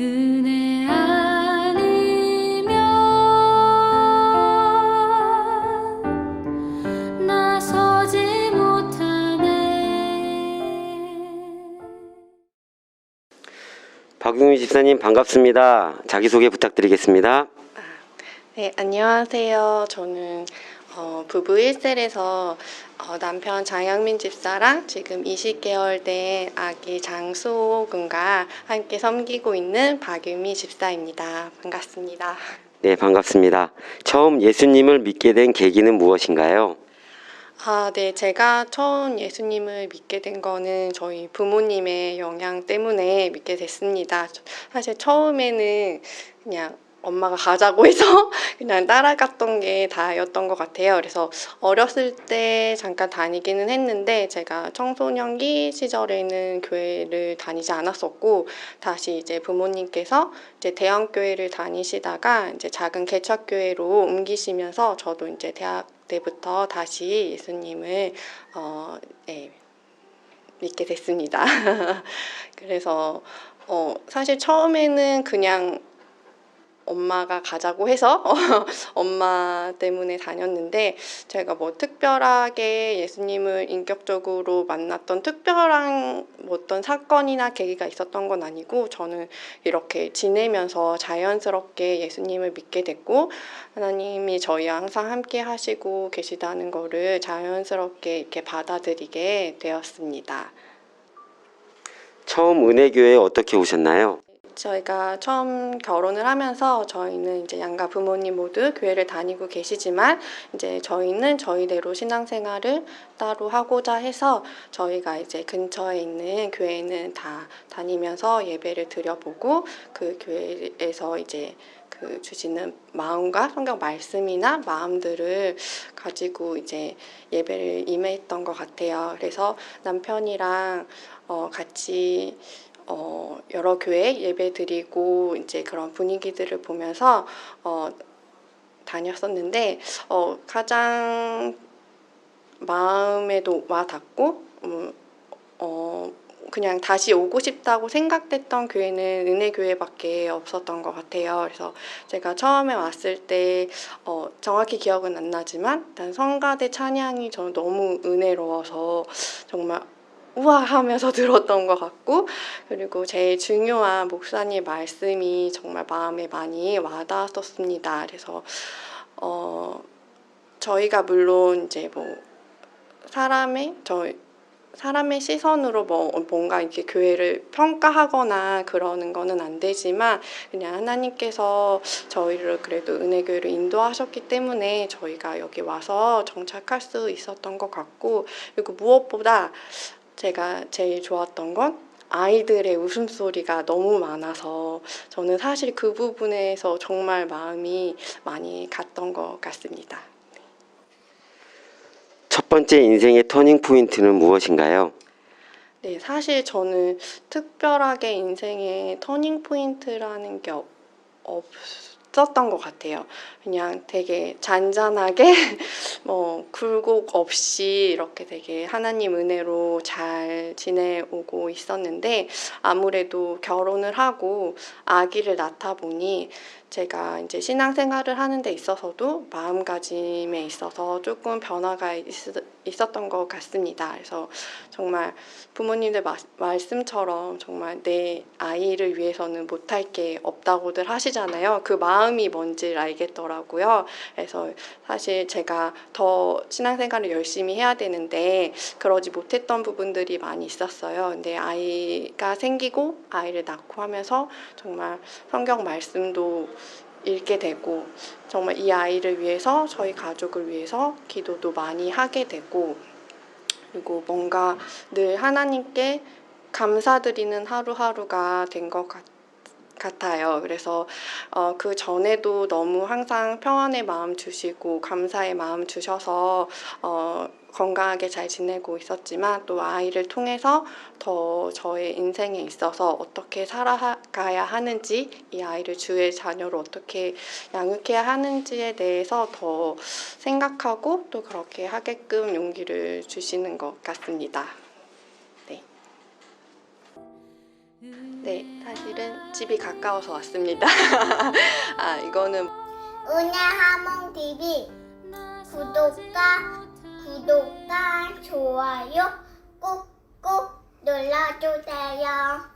은혜 아니면 나서지 못하네 박용희 집사님 반갑습니다. 자기소개 부탁드리겠습니다. 네, 안녕하세요. 저는 어, 부부 1셀에서 어, 남편 장영민 집사랑 지금 20개월 된 아기 장수근과 함께 섬기고 있는 박유미 집사입니다. 반갑습니다. 네, 반갑습니다. 처음 예수님을 믿게 된 계기는 무엇인가요? 아, 네. 제가 처음 예수님을 믿게 된 거는 저희 부모님의 영향 때문에 믿게 됐습니다. 사실 처음에는 그냥 엄마가 가자고 해서 그냥 따라갔던 게 다였던 것 같아요. 그래서 어렸을 때 잠깐 다니기는 했는데 제가 청소년기 시절에는 교회를 다니지 않았었고 다시 이제 부모님께서 이제 대형 교회를 다니시다가 이제 작은 개척 교회로 옮기시면서 저도 이제 대학 때부터 다시 예수님을 어, 네, 믿게 됐습니다. 그래서 어, 사실 처음에는 그냥 엄마가 가자고 해서 엄마 때문에 다녔는데 제가 뭐 특별하게 예수님을 인격적으로 만났던 특별한 뭐 어떤 사건이나 계기가 있었던 건 아니고 저는 이렇게 지내면서 자연스럽게 예수님을 믿게 됐고 하나님이 저희와 항상 함께 하시고 계시다는 거를 자연스럽게 이렇게 받아들이게 되었습니다. 처음 은혜교회에 어떻게 오셨나요? 저희가 처음 결혼을 하면서 저희는 이제 양가 부모님 모두 교회를 다니고 계시지만 이제 저희는 저희대로 신앙생활을 따로 하고자 해서 저희가 이제 근처에 있는 교회는 다 다니면서 예배를 드려보고 그 교회에서 이제 그 주시는 마음과 성경 말씀이나 마음들을 가지고 이제 예배를 임했던 것 같아요. 그래서 남편이랑 어 같이 어, 여러 교회 예배 드리고 이제 그런 분위기들을 보면서 어, 다녔었는데 어, 가장 마음에도 와 닿고 음, 어, 그냥 다시 오고 싶다고 생각됐던 교회는 은혜 교회밖에 없었던 것 같아요. 그래서 제가 처음에 왔을 때 어, 정확히 기억은 안 나지만 일단 성가대 찬양이 저는 너무 은혜로워서 정말 우와 하면서 들었던 것 같고 그리고 제일 중요한 목사님 말씀이 정말 마음에 많이 와닿았었습니다. 그래서 어 저희가 물론 이제 뭐 사람의 저 사람의 시선으로 뭐 뭔가 이렇게 교회를 평가하거나 그러는 거는 안 되지만 그냥 하나님께서 저희를 그래도 은혜 교회로 인도하셨기 때문에 저희가 여기 와서 정착할 수 있었던 것 같고 그리고 무엇보다 제가 제일 좋았던 건 아이들의 웃음소리가 너무 많아서 저는 사실 그 부분에서 정말 마음이 많이 갔던 것 같습니다. 첫 번째 인생의 터닝 포인트는 무엇인가요? 네, 사실 저는 특별하게 인생의 터닝 포인트라는 게 없- 없었던 것 같아요. 그냥 되게 잔잔하게 뭐 굴곡 없이 이렇게 되게 하나님 은혜로 잘 지내오고 있었는데 아무래도 결혼을 하고 아기를 낳다 보니 제가 이제 신앙생활을 하는 데 있어서도 마음가짐에 있어서 조금 변화가 있, 있었던 것 같습니다. 그래서 정말 부모님들 마- 말씀처럼 정말 내 아이를 위해서는 못할 게 없다고들 하시잖아요. 그 마음 이 뭔지를 알겠더라고요. 그래서 사실 제가 더 신앙생활을 열심히 해야 되는데 그러지 못했던 부분들이 많이 있었어요. 근데 아이가 생기고 아이를 낳고 하면서 정말 성경 말씀도 읽게 되고 정말 이 아이를 위해서 저희 가족을 위해서 기도도 많이 하게 되고 그리고 뭔가 늘 하나님께 감사드리는 하루하루가 된 것 같아요. 그래서 어, 그 전에도 너무 항상 평안의 마음 주시고 감사의 마음 주셔서 어, 건강하게 잘 지내고 있었지만 또 아이를 통해서 더 저의 인생에 있어서 어떻게 살아가야 하는지 이 아이를 주의 자녀로 어떻게 양육해야 하는지에 대해서 더 생각하고 또 그렇게 하게끔 용기를 주시는 것 같습니다. 네. 네, 사실은 집이 가까워서 왔습니다. 아, 이거는 은혜 하몽 TV 구독과 구독과 좋아요 꾹꾹 눌러주세요.